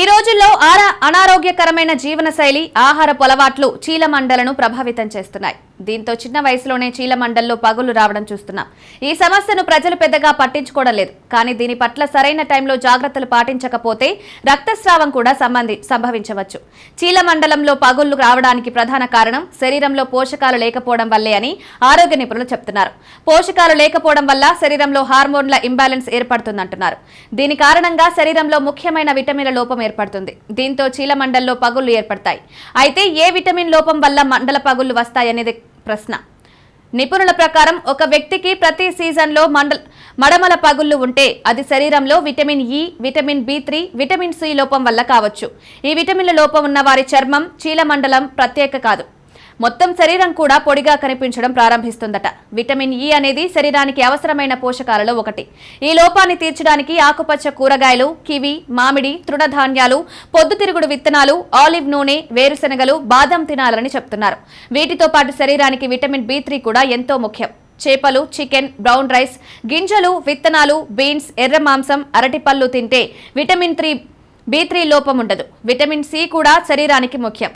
ఈ రోజుల్లో ఆరా అనారోగ్యకరమైన జీవనశైలి ఆహారపు అలవాట్లు చీలమండలను ప్రభావితం చేస్తున్నాయి. దీంతో చిన్న వయసులోనే చీలమండల్లో పగులు రావడం చూస్తున్నాం. ఈ సమస్యను ప్రజలు పెద్దగా పట్టించుకోవడం లేదు. కానీ దీని పట్ల సరైన టైంలో జాగ్రత్తలు పాటించకపోతే రక్తస్రావం కూడా సంబంధి సంభవించవచ్చు. చీలమండలంలో పగుళ్ళు రావడానికి ప్రధాన కారణం శరీరంలో పోషకాలు లేకపోవడం వల్లే అని ఆరోగ్య నిపుణులు చెప్తున్నారు. పోషకాలు లేకపోవడం వల్ల శరీరంలో హార్మోన్ల ఇంబ్యాలెన్స్ ఏర్పడుతుందంటున్నారు. దీని కారణంగా శరీరంలో ముఖ్యమైన విటమిన్ల లోపం ఏర్పడుతుంది. దీంతో చీలమండల్లో పగుళ్ళు ఏర్పడతాయి. అయితే ఏ విటమిన్ లోపం వల్ల మండల పగుళ్ళు వస్తాయనేది ప్రశ్న. నిపుణుల ప్రకారం ఒక వ్యక్తికి ప్రతి సీజన్లో మండల మడమల పగుళ్ళు ఉంటే అది శరీరంలో vitamin E vitamin B three vitamin C లోపం వల్ల కావచ్చు. ఈ విటమిన్ల లోపం ఉన్న వారి చర్మం చీలమండలం ప్రత్యేక కాదు. మొత్తం శరీరం కూడా పొడిగా కనిపించడం ప్రారంభిస్తుందట. విటమిన్ ఇ అనేది శరీరానికి అవసరమైన పోషకాలలో ఒకటి. ఈ లోపాన్ని తీర్చడానికి ఆకుపచ్చ కూరగాయలు కివి మామిడి తృణధాన్యాలు పొద్దుతిరుగుడు విత్తనాలు ఆలివ్ నూనె వేరుశెనగలు బాదం తినాలని చెప్తున్నారు. వీటితో పాటు శరీరానికి విటమిన్ బి త్రీ కూడా ఎంతో ముఖ్యం. చేపలు చికెన్ బ్రౌన్ రైస్ గింజలు విత్తనాలు బీన్స్ ఎర్ర మాంసం అరటిపళ్ళు తింటే విటమిన్ త్రీ బి త్రీ లోపం ఉండదు. విటమిన్ సి కూడా శరీరానికి ముఖ్యం.